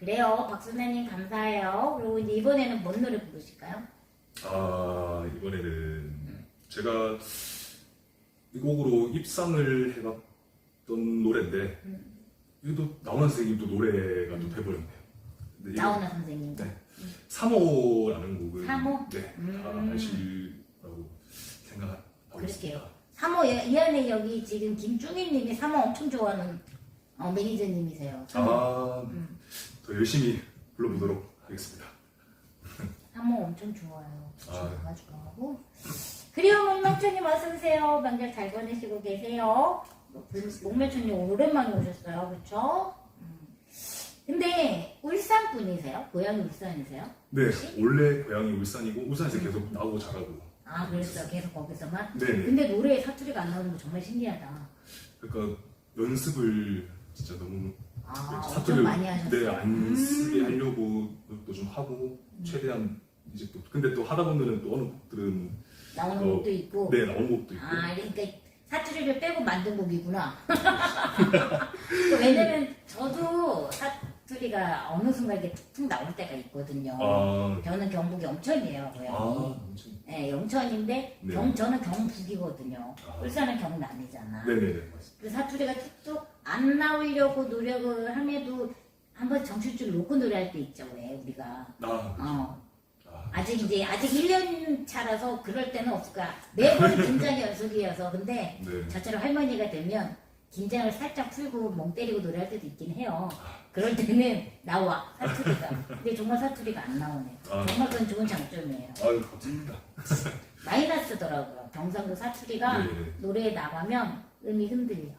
그래요. 박 선생님 감사해요. 그리고 이제 이번에는 뭔 노래 부르실까요? 아 이번에는 제가 이 곡으로 입상을 해봤던 노래인데 이것도 나훈아 선생님도 노래가 또 돼버렸네요. 근데 이거 나훈아 선생님. 네. 3호라는 곡을 삼호? 네, 다 음. 아실라고 생각하고 그럴게요. 있습니다. 3호 이 안에 여기 지금 김중희님이 3호 엄청 좋아하는 어, 매니저님이세요. 3호. 아, 음. 더 열심히 불러보도록 하겠습니다. 3호 엄청 좋아요. 아. 좋아가지고 하고. 그리고 목매천님 어서 오세요. 명절 잘 보내시고 계세요. 목매천님 오랜만에 오셨어요. 그렇죠? 근데 울산 분이세요? 고향이 울산이세요? 네, 혹시? 원래 고향이 울산이고 울산에서 계속 나오고 자라고. 아 그랬어 계속 거기서만? 네네. 근데 노래에 사투리가 안 나오는 거 정말 신기하다. 그러니까 연습을 진짜 너무 아 사투리를 많이 하셨어요. 네, 안 음. 쓰게 하려고 노력도 좀 하고 최대한 이제 또 근데 또 하다 보면은 또 어느 곡들은 나오는 어, 곡도 있고. 네 나온 곡도 있고 아 그러니까 사투리를 빼고 만든 곡이구나. 왜냐면 저도 사투리가 어느 순간 이렇게 툭툭 나올 때가 있거든요. 아, 저는 경북이 영천이에요 고향이. 아 엄청 네, 영천인데 네. 경, 저는 경북이거든요. 아. 울산은 경남이잖아. 네네네 맞습니다. 그 사투리가 툭툭 안 나오려고 노력을 함에도 한번 정신줄 놓고 노래할 때 있죠 왜 우리가. 아, 어, 아 아직 이제 아직 1년 차라서 그럴 때는 없을까 매번 긴장 연속이어서. 근데 네. 저처럼 할머니가 되면 긴장을 살짝 풀고 멍 때리고 노래할 때도 있긴 해요. 그럴 때는 나와 사투리가. 근데 정말 사투리가 안 나오네. 아. 정말 그건 좋은 장점이에요. 아유 감사합니다. 마이너스더라고요. 경상도 사투리가 네네. 노래에 나가면 음이 흔들려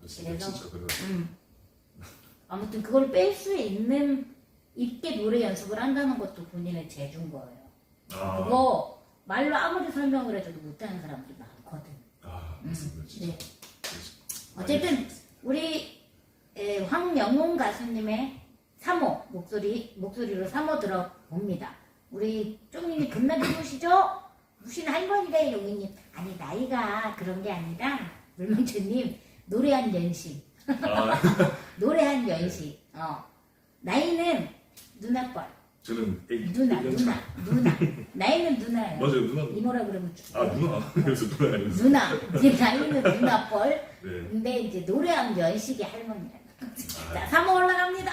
그래서- 진짜 그런 음. 아무튼 그걸 뺄 수 있는 있게 노래 연습을 한다는 것도 본인의 재주인 거예요. 아, 그거 말로 아무리 설명을 해줘도 못하는 사람들이 많거든. 아 맞습니다. 진짜. 네. 어쨌든 우리 에, 황영웅 가수님의 3호 목소리 목소리로 3호 들어봅니다. 우리 쪽님이 겁나 좋으시죠? 무신 할머니가 용이님 아니 나이가 그런 게 아니라 물망초님 노래한 연식 아 노래한 연식. 어. 나이는 누나 뻘. 저는 애기 누나, 누나, 누나. 나이는 누나예요. 맞아요 누나. 이모라 그러면 죽 아 누나 그래서 누나면서 누나. 이제 나이는 누나 뻘. 네. 근데 이제 노래한 연식이 할머니라. 아. 자, 3호 올라갑니다.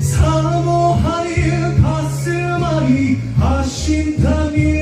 사모하여 가슴앓이 하신다면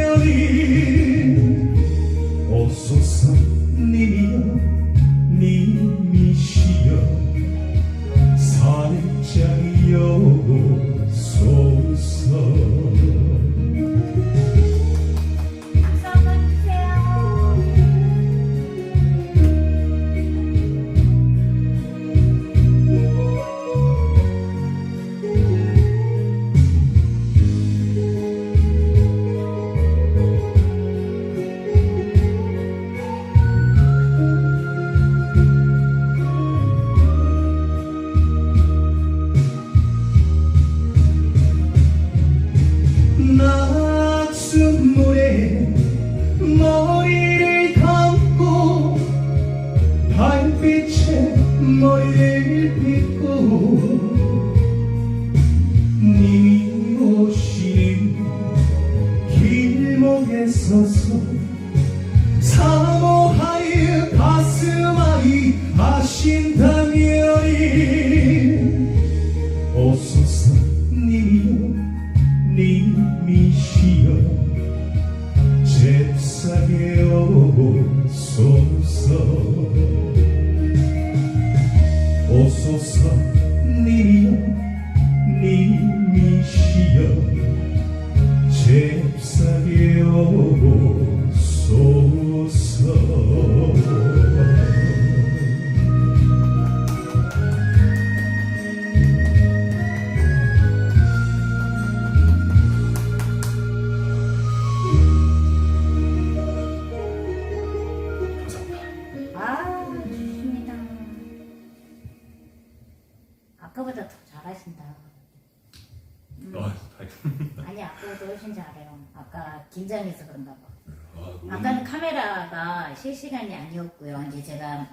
카메라가 실시간이 아니었고요. 이제 제가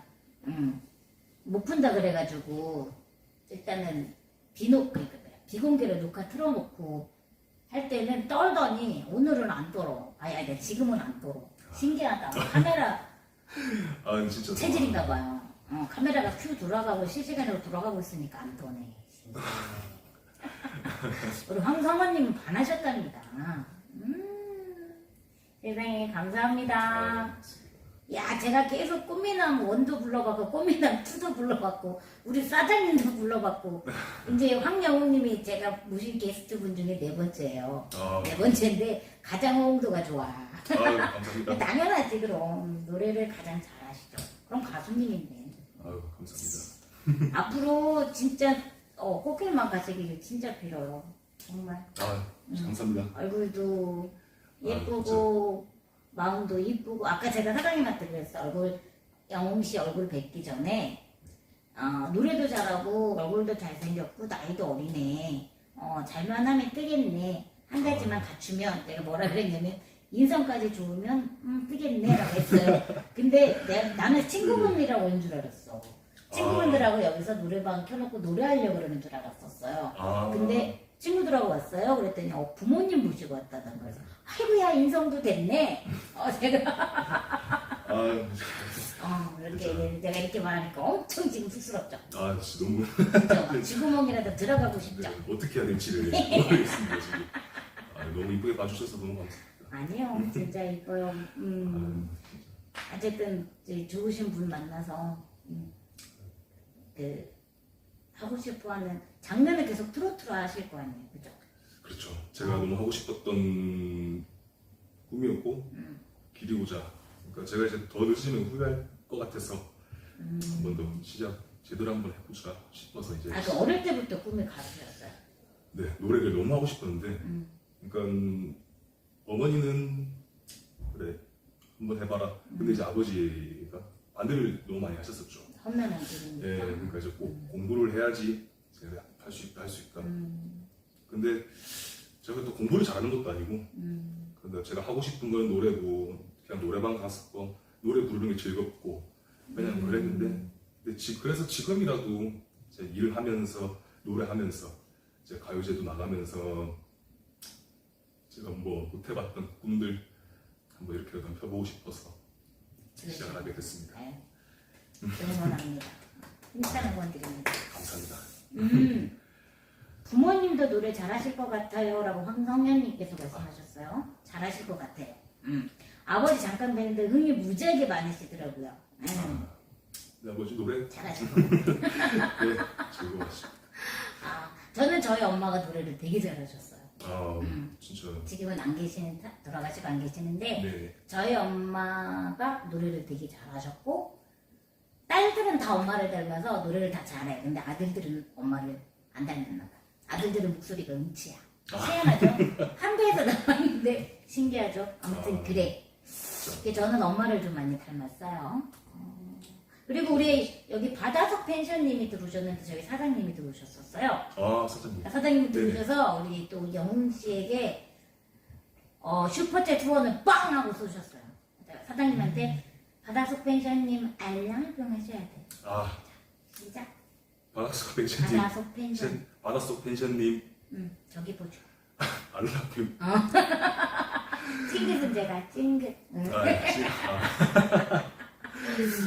음, 못 푼다 그래가지고 일단은 비노 그러니까 비공개로 녹화 틀어놓고 할 때는 떨더니 오늘은 안 떨어. 아니 아니 지금은 안 떨어. 신기하다. 카메라 아, 진짜 체질인가 봐요. 어, 카메라가 큐 돌아가고 실시간으로 돌아가고 있으니까 안 떠네. 우리 황성원님은 반하셨답니다. 음, 세상에 감사합니다. 아, 야, 제가 계속 꽃미남 원도 불러봤고, 꽃미남 투도 불러봤고, 우리 사장님도 불러봤고, 이제 황영웅님이 제가 모신 게스트 분 중에 네 번째예요. 아, 네 번째인데 가장 호응도가 좋아. 아, 감사합니다. 당연하지 그럼 노래를 가장 잘하시죠. 그럼 가수님인데 아유, 감사합니다. 앞으로 진짜 어, 꽃길만 가시길 진짜 빌어요. 정말 아, 감사합니다. 얼굴도 아, 예쁘고 마음도 이쁘고 아까 제가 사장님한테 그랬어 얼굴 영웅 씨 얼굴 뵙기 전에 어, 노래도 잘하고 얼굴도 잘생겼고 나이도 어리네. 어, 잘만 하면 뜨겠네. 한 가지만 갖추면 내가 뭐라 그랬냐면 인성까지 좋으면 음, 뜨겠네 라고 했어요. 근데 내, 나는 친구분이라고 한줄 알았어. 친구분들하고 여기서 노래방 켜놓고 노래하려고 그러는 줄 알았었어요. 아, 근데 친구들하고 왔어요. 그랬더니 어, 부모님 모시고 왔다는 거예요. 아이고야 인성도 됐네. 어, 제가 아, 어, 이렇게 내가 이렇게 말하니까 엄청 지금 쑥스럽죠. 아, 진짜 너무 그죠? 쥐구멍이라도 들어가고 싶죠. 네, 어떻게 해야 될지를 모르겠습니다 지금. 아, 너무 이쁘게 봐주셔서 너무 감사합니다. 아니요, 진짜 이뻐요. 음, 아, 어쨌든 이제 좋으신 분 만나서 음, 그 하고 싶어 하는 장르는 계속 트로트로 하실 거 아니에요, 그죠? 그렇죠. 제가 너무 하고 싶었던 꿈이었고 음. 길이고자. 그러니까 제가 이제 더 늦으면 후회할 것 같아서 음. 한 번 더 시작 제대로 한번 해보자 싶어서 이제 아, 그 어릴 때부터 꿈이 가수였어요. 네 노래를 너무 하고 싶었는데 음. 그러니까 어머니는 그래 한번 해봐라. 근데 이제 아버지가 반대를 너무 많이 하셨었죠. 험난한 길이니까. 예, 그러니까 이제 꼭 공부를 해야지 제가 할수 있다 할 수 있다. 음, 근데 제가 또 공부를 잘하는 것도 아니고 음, 근데 제가 하고 싶은 건 노래고 그냥 노래방 갔었고 노래 부르는 게 즐겁고 그냥 음. 그랬는데 근데 지, 그래서 지금이라도 이제 일을 하면서 노래하면서 이제 가요제도 나가면서 제가 뭐 못해봤던 꿈들 한번 이렇게라도 펴보고 싶어서 시작을 하게 됐습니다. 네. 응원합니다. 힘찬 응원 드립니다. 감사합니다. 음, 부모님도 노래 잘하실 것 같아요라고 황성현님께서 말씀하셨어요. 잘하실 것 같아요. 음. 아버지 잠깐 뵀는데 흥이 무지하게 많으시더라고요. 음, 네, 아버지 노래 잘하실 것 같아요. 네, 즐거웠습니다. 아, 저는 저희 엄마가 노래를 되게 잘하셨어요. 아, 음. 진짜 지금은 안 계시는 돌아가시고 안 계시는데 네, 저희 엄마가 노래를 되게 잘하셨고 딸들은 다 엄마를 닮아서 노래를 다 잘해. 근데 아들들은 엄마를 안 닮았나 봐. 아들들은 목소리가 음치야. 희한하죠? 한 배에서 나왔는데 신기하죠? 아무튼 아. 그래. 저는 엄마를 좀 많이 닮았어요. 어. 그리고 우리 여기 바다석 펜션님이 들어오셨는데 저희 사장님이 들어오셨었어요. 아 사장님 사장님이 네네. 들어오셔서 우리 또 영웅 씨에게 어, 슈퍼챗 후원을 빵 하고 쏘셨어요. 사장님한테 바다속 펜션님 알람병 하셔야 돼. 아 시작. 바닷속 펜션님 바다속 펜션. 펜- 바닷속 펜션님 응, 저기 보죠. 알라뷰 찡긋은 제가 찡긋. 응. 아, 역시. 아,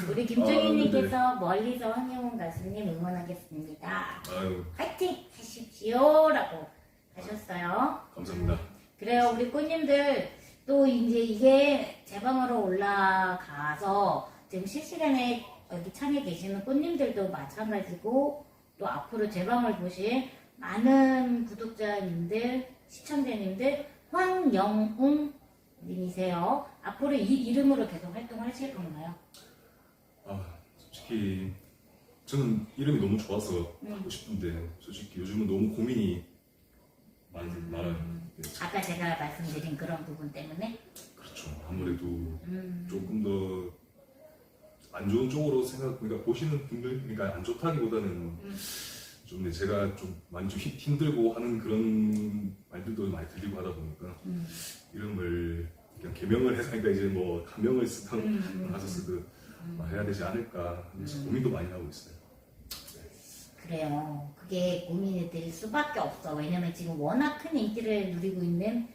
우리 아, 김종희님께서 멀리서 황영훈 가수님 응원하겠습니다. 아유, 파이팅 하십시오라고 하셨어요. 감사합니다. 그래요, 우리 꽃님들 또 이제 이게 제 방으로 올라가서 지금 실시간에 여기 창에 계시는 꽃님들도 마찬가지고 또 앞으로 제 방을 보실 많은 구독자님들, 시청자님들 황영웅 님이세요. 앞으로 이 이름으로 계속 활동하실 건가요? 아, 솔직히 저는 이름이 너무 좋아서 음. 하고 싶은데 솔직히 요즘은 너무 고민이 많, 많아요. 네, 아까 제가 말씀드린 그런 부분 때문에 그렇죠. 아무래도 음, 조금 더 안 좋은 쪽으로 생각, 그러니까 보시는 분들, 그러니까 안 좋다기보다는 음. 좀 네, 제가 좀 많이 좀 힘- 힘들고 하는 그런 말들도 많이 들리고 하다 보니까 음, 이름을 그냥 개명을 해서 하니까 이제 뭐 가명을 쓰던 음, 음, 하셔서 그 해야 되지 않을까 하면서 음. 고민도 많이 하고 있어요. 그래요. 그게 고민이 될 수밖에 없어. 왜냐면 지금 워낙 큰 인기를 누리고 있는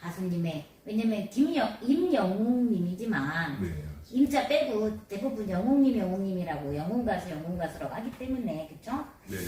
가수님의 왜냐면 김영 임영웅님이지만 네, 임자 빼고 대부분 영웅님 영웅님이라고 영웅 가수 영웅 가수라고 하기 때문에 그쵸? 네, 네.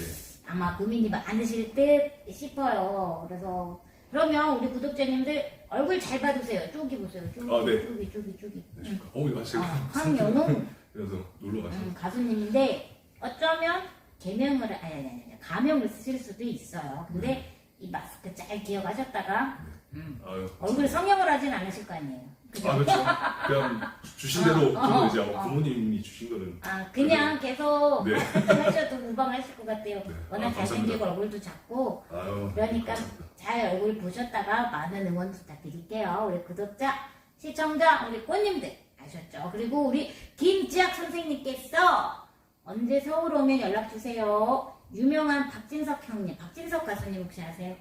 아마 고민이 많으실 듯 싶어요. 그래서 그러면 우리 구독자님들 얼굴 잘 봐주세요. 쪼기 보세요. 쪼기 아, 네. 쪼기 쪼기 쪼기. 네, 응. 어, 이거 어, 제가 황영웅 그래서 놀러 가서 음, 가수님인데 어쩌면 개명을 아니 아니 아니 가명을 쓰실 수도 있어요. 근데 이 마스크 잘 기억하셨다가 음, 아유, 얼굴 성형을 하진 않으실 거 아니에요. 그죠? 아 그렇죠. 그냥 주신 대로 어, 저는 어, 이제 어. 부모님이 주신 거는 아 그냥 계속 네. 하셔도 무방하실 것 같아요. 네. 워낙 아, 잘생기고 감사합니다. 얼굴도 작고 아유 그러니까 감사합니다. 잘 얼굴 보셨다가 많은 응원 부탁드릴게요. 우리 구독자, 시청자, 우리 꽃님들 아셨죠? 그리고 우리 김지학 선생님께서 언제 서울 오면 연락 주세요. 유명한 박진석 형님, 박진석 가수님 혹시 아세요?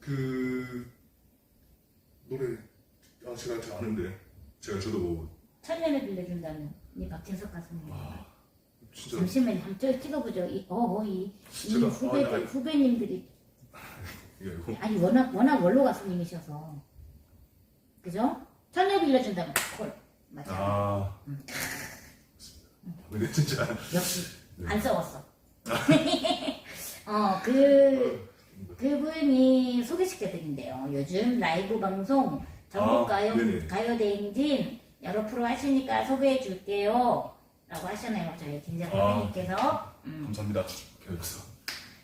그 노래 아 제가 잘 아는데 제가 저도 뭐 천년을 빌려준다는 이 박진석 가수님. 아, 진짜 잠시만요, 한번 저 찍어보죠. 이, 어, 어, 이, 이 제가- 후배, 아, 아니. 후배님들이 이게 이거 아니 워낙 워낙 원로 가수님이셔서 그죠? 천년 빌려준다면 콜 맞아. 아 근데 진짜 역시 네. 안 썩었어. 어, 그, 그분이 소개시켜드린대요. 요즘 라이브 방송, 전국 아, 가요, 네네. 가요대행진 여러 프로 하시니까 소개해줄게요. 라고 하셨나요, 저희 김재 아. 선생님께서. 음. 감사합니다. 그래서